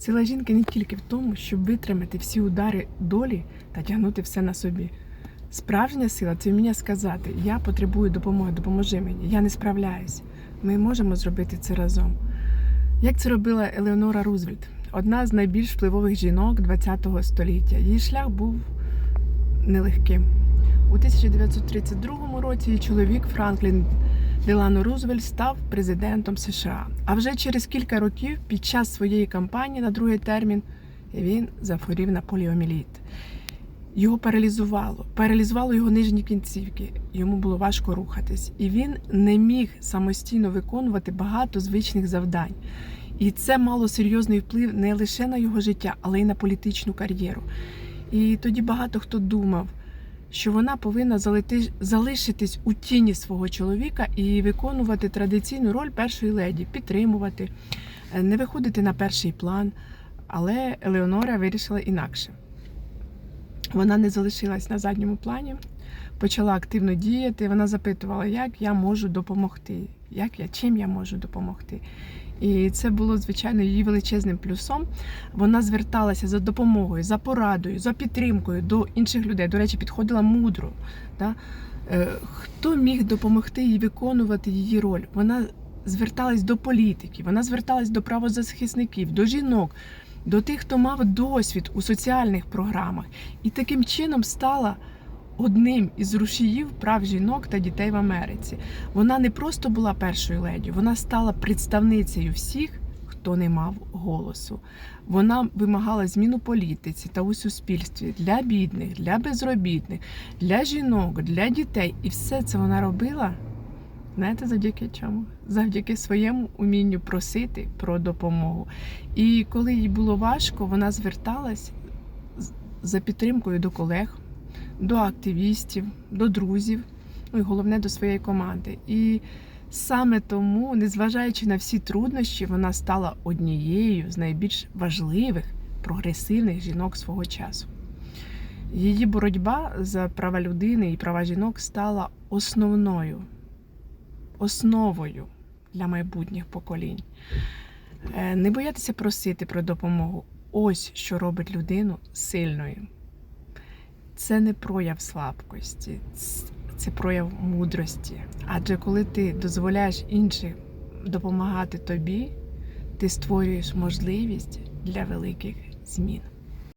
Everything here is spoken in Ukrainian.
Сила жінки не тільки в тому, щоб витримати всі удари долі та тягнути все на собі. Справжня сила це вміння сказати: Я потребую допомоги, допоможи мені, я не справляюсь. Ми можемо зробити це разом. Як це робила Елеонора Рузвельт, одна з найбільш впливових жінок ХХ століття. Її шлях був нелегким. У 1932 році чоловік Франклін Делано Рузвельт став президентом США. А вже через кілька років, під час своєї кампанії на другий термін, він захворів на поліоміліт. Його паралізувало, паралізувало його нижні кінцівки. Йому було важко рухатись, і він не міг самостійно виконувати багато звичних завдань. І це мало серйозний вплив не лише на його життя, але й на політичну кар'єру. І тоді багато хто думав, що вона повинна залишитись у тіні свого чоловіка і виконувати традиційну роль першої леді, підтримувати, е, не виходити на перший план. Але Елеонора вирішила інакше. Вона не залишилась на задньому плані, почала активно діяти. Вона запитувала, як я можу допомогти, як я, чим я можу допомогти. І це було, звичайно, її величезним плюсом. Вона зверталася за допомогою, за порадою, за підтримкою до інших людей. До речі, підходила мудро. Да? Е, Хто міг допомогти їй виконувати її роль? Вона зверталась до політиків, вона зверталась до правозахисників, до жінок, до тих, хто мав досвід у соціальних програмах, і таким чином стала одним із рушіїв прав жінок та дітей в Америці. Вона не просто була першою леді, вона стала представницею всіх, хто не мав голосу. Вона вимагала зміну політиці та у суспільстві для бідних, для безробітних, для жінок, для дітей. І все це вона робила. Знаєте, завдяки чому? Завдяки своєму умінню просити про допомогу. І коли їй було важко, вона зверталась за підтримкою до колег, до активістів, до друзів, ну і головне до своєї команди. І саме тому, незважаючи на всі труднощі, вона стала однією з найбільш важливих прогресивних жінок свого часу. Її боротьба за права людини і права жінок стала основною, основою для майбутніх поколінь. Е, Не боятися просити про допомогу. Ось що робить людину сильною. Це не прояв слабкості, це прояв мудрості. Адже коли ти дозволяєш іншим допомагати тобі, ти створюєш можливість для великих змін.